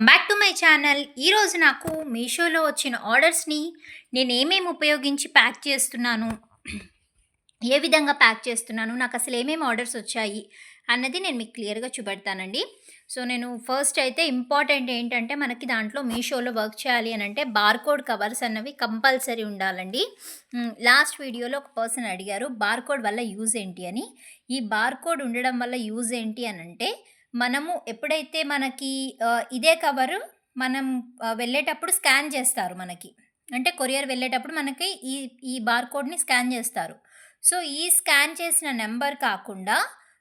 Back to my channel ఈరోజు నాకు మీషోలో వచ్చిన ఆర్డర్స్ని నేను ఏమేమి ఉపయోగించి ప్యాక్ చేస్తున్నాను? ఏ విధంగా ప్యాక్ చేస్తున్నాను? నాకు అసలు ఏమేమి ఆర్డర్స్ వచ్చాయి? అన్నది నేను మీకు క్లియర్గా చూపెడతానండి. సో నేను ఫస్ట్ అయితే ఇంపార్టెంట్ ఏంటంటే మనకి దాంట్లో మీషోలో వర్క్ చేయాలి అని అంటే బార్కోడ్ కవర్స్ అన్నవి కంపల్సరీ ఉండాలండి. లాస్ట్ వీడియోలో ఒక పర్సన్ అడిగారు బార్కోడ్ వల్ల యూజ్ ఏంటి? అని. ఈ బార్కోడ్ ఉండడం వల్ల యూజ్ ఏంటి అని అంటే మనము ఎప్పుడైతే మనకి ఇదే కవరు మనం వెళ్ళేటప్పుడు స్కాన్ చేస్తారు మనకి. అంటే కొరియర్ వెళ్ళేటప్పుడు మనకి ఈ ఈ బార్కోడ్ని స్కాన్ చేస్తారు. సో ఈ స్కాన్ చేసిన నెంబర్ కాకుండా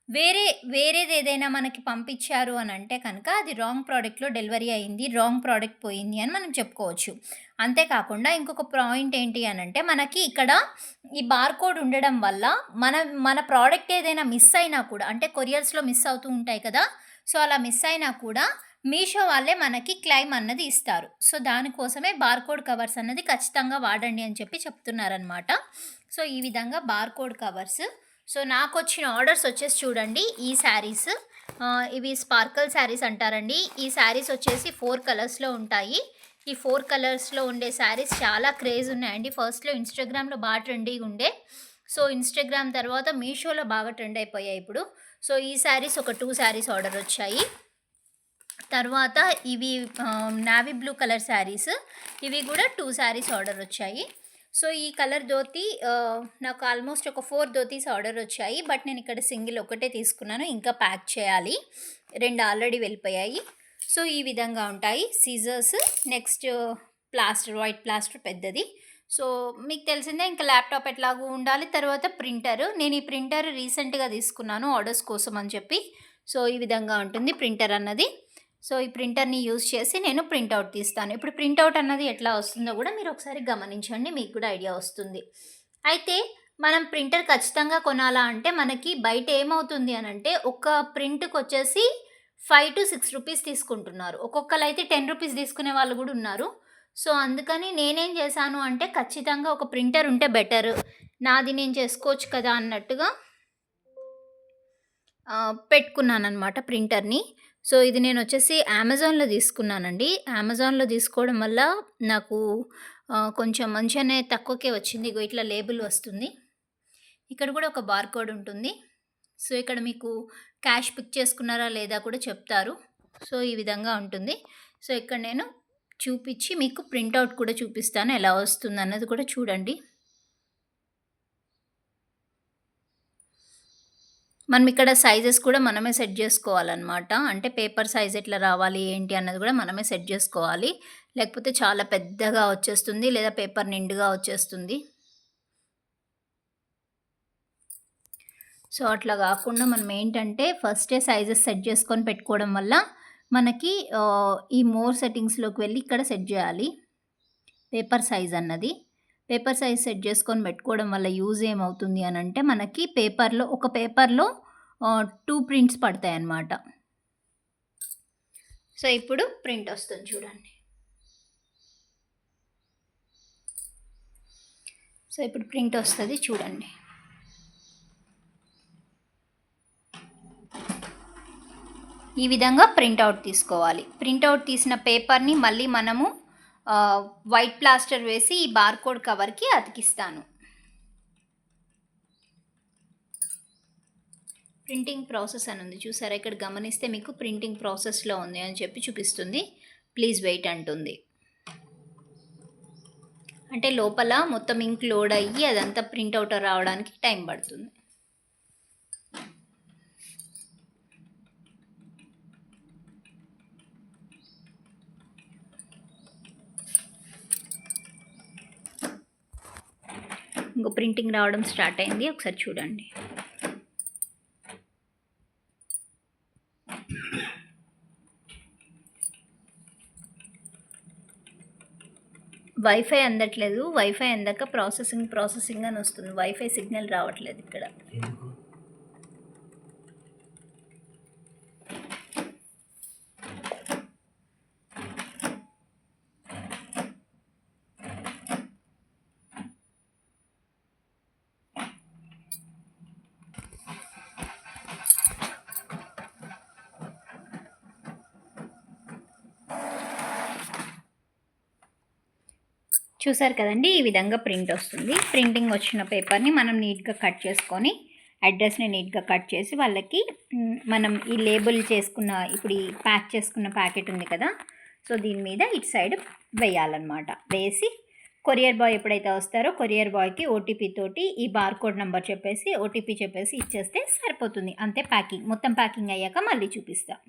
వేరే వేరేది ఏదైనా మనకి పంపించారు అని అంటే కనుక అది రాంగ్ ప్రోడక్ట్లో డెలివరీ అయింది రాంగ్ ప్రోడక్ట్ పోయింది అని మనం చెప్పుకోవచ్చు. అంతేకాకుండా ఇంకొక పాయింట్ ఏంటి అని అంటే మనకి ఇక్కడ ఈ బార్కోడ్ ఉండడం వల్ల మన మన ప్రోడక్ట్ ఏదైనా మిస్ అయినా కూడా అంటే కొరియర్స్లో మిస్ అవుతూ ఉంటాయి కదా సో అలా మిస్ అయినా కూడా మీషో వాళ్ళే మనకి క్లైమ్ అన్నది ఇస్తారు. సో దానికోసమే బార్కోడ్ కవర్స్ అన్నది ఖచ్చితంగా వాడండి అని చెప్పి చెప్తున్నారనమాట సో ఈ విధంగా బార్కోడ్ కవర్స్ సో నాకు వచ్చిన ఆర్డర్స్ వచ్చేసి చూడండి ఈ శారీస్ ఇవి స్పార్కల్ శారీస్ అంటారండి. ఈ శారీస్ వచ్చేసి ఫోర్ కలర్స్లో ఉంటాయి. ఈ ఫోర్ కలర్స్లో ఉండే శారీస్ చాలా క్రేజ్ ఉన్నాయండి. ఫస్ట్లో ఇన్స్టాగ్రామ్లో బాగా ట్రెండీగా ఉండే. సో ఇన్స్టాగ్రామ్ తర్వాత మీషోలో బాగా ట్రెండ్ అయిపోయాయి ఇప్పుడు. సో ఈ శారీస్ ఒక టూ శారీస్ ఆర్డర్ వచ్చాయి. తర్వాత ఇవి నావీ బ్లూ కలర్ శారీస్. ఇవి కూడా టూ శారీస్ ఆర్డర్ వచ్చాయి. సో ఈ కలర్ ధోతి నాకు ఆల్మోస్ట్ ఒక ఫోర్ ధోతీస్ ఆర్డర్ వచ్చాయి. బట్ నేను ఇక్కడ సింగిల్ ఒకటే తీసుకున్నాను. ఇంకా ప్యాక్ చేయాలి. రెండు ఆల్రెడీ వెళ్ళిపోయాయి. సో ఈ విధంగా ఉంటాయి. Scissors next plaster white plaster పెద్దది. సో మీకు తెలిసిందే ఇంకా ల్యాప్టాప్ ఎట్లాగూ ఉండాలి తర్వాత ప్రింటర్ నేను ఈ ప్రింటర్ రీసెంట్గా తీసుకున్నాను ఆర్డర్స్ కోసం అని చెప్పి. సో ఈ విధంగా ఉంటుంది ప్రింటర్ అన్నది. సో ఈ ప్రింటర్ని యూజ్ చేసి నేను ప్రింట్అవుట్ తీస్తాను. ఇప్పుడు ప్రింట్అవుట్ అన్నది ఎట్లా వస్తుందో కూడా మీరు ఒకసారి గమనించండి మీకు కూడా ఐడియా వస్తుంది. అయితే మనం ప్రింటర్ ఖచ్చితంగా కొనాలా అంటే మనకి బయట ఏమవుతుంది అని అంటే ఒక ప్రింట్కి వచ్చేసి ఫైవ్ టు సిక్స్ రూపీస్ తీసుకుంటున్నారు. ఒక్కొక్కరు అయితే టెన్ రూపీస్ తీసుకునే వాళ్ళు కూడా ఉన్నారు. సో అందుకని నేనేం చేశాను అంటే ఖచ్చితంగా ఒక ప్రింటర్ ఉంటే బెటర్. నాది నేను చేసుకోవచ్చు కదా అన్నట్టుగా పెట్టుకున్నాను అనమాట ప్రింటర్ని. సో ఇది నేను వచ్చేసి అమెజాన్లో తీసుకున్నానండి. అమెజాన్లో తీసుకోవడం వల్ల నాకు కొంచెం మంచిగానే తక్కువకే వచ్చింది. ఇగో ఇట్లా లేబుల్ వస్తుంది. ఇక్కడ కూడా ఒక బార్కోడ్ ఉంటుంది. సో ఇక్కడ మీకు క్యాష్ పిక్ చేసుకున్నారా లేదా కూడా చెప్తారు. సో ఈ విధంగా ఉంటుంది. సో ఇక్కడ నేను చూపించి మీకు ప్రింట్అవుట్ కూడా చూపిస్తాను. ఎలా వస్తుంది అన్నది కూడా చూడండి. మనం ఇక్కడ సైజెస్ కూడా మనమే సెట్ చేసుకోవాలన్నమాట. అంటే పేపర్ సైజ్ ఎట్లా రావాలి ఏంటి అన్నది కూడా మనమే సెట్ చేసుకోవాలి. లేకపోతే చాలా పెద్దగా వచ్చేస్తుంది లేదా పేపర్ నిండుగా వచ్చేస్తుంది. సో అట్లా కాకుండా మనం ఏంటంటే ఫస్టే సైజెస్ సెట్ చేసుకొని పెట్టుకోవడం వల్ల మనకి ఈ మోర్ సెట్టింగ్స్లోకి వెళ్ళి ఇక్కడ సెట్ చేయాలి. పేపర్ సైజ్ అన్నది. పేపర్ సైజ్ సెట్ చేసుకొని పెట్టుకోవడం వల్ల యూజ్ ఏమవుతుంది అని అంటే మనకి పేపర్లో ఒక పేపర్లో టూ ప్రింట్స్ పడతాయి అన్నమాట సో ఇప్పుడు ప్రింట్ వస్తుంది చూడండి. సో ఇప్పుడు ప్రింట్ వస్తుంది చూడండి. ఈ విధంగా ప్రింట్అవుట్ తీసుకోవాలి. ప్రింట్అవుట్ తీసిన పేపర్ని మళ్ళీ మనము వైట్ ప్లాస్టర్ వేసి ఈ బార్కోడ్ కవర్కి అతికిస్తాను. ప్రింటింగ్ ప్రాసెస్ అని ఉంది. చూసారా ఇక్కడ గమనిస్తే మీకు ప్రింటింగ్ ప్రాసెస్లో ఉంది అని చెప్పి చూపిస్తుంది. ప్లీజ్ వెయిట్ అంటుంది. అంటే లోపల మొత్తం ఇంక్ లోడ్ అయ్యి అదంతా ప్రింట్అవుట్ రావడానికి టైం పడుతుంది. ఇంకో ప్రింటింగ్ రావడం స్టార్ట్ అయింది. ఒకసారి చూడండి. వైఫై అందట్లేదు. వైఫై అందాక ప్రాసెసింగ్ ప్రాసెసింగ్ అని వస్తుంది. వైఫై సిగ్నల్ రావట్లేదు ఇక్కడ. చూసారు కదండి ఈ విధంగా ప్రింట్ వస్తుంది. ప్రింటింగ్ వచ్చిన పేపర్ని మనం నీట్గా కట్ చేసుకొని అడ్రస్ని నీట్గా కట్ చేసి వాళ్ళకి మనం ఈ లేబుల్ చేసుకున్న ఇప్పుడు ఈ ప్యాక్ చేసుకున్న ప్యాకెట్ ఉంది కదా సో దీని మీద ఇటు సైడ్ వేయాలన్నమాట. వేసి కొరియర్ బాయ్ ఎప్పుడైతే వస్తారో కొరియర్ బాయ్కి ఓటీపీ తోటి ఈ బార్ కోడ్ నెంబర్ చెప్పేసి ఓటీపీ చెప్పేసి ఇచ్చేస్తే సరిపోతుంది. అంతే ప్యాకింగ్. మొత్తం ప్యాకింగ్ అయ్యాక మళ్ళీ చూపిస్తాం.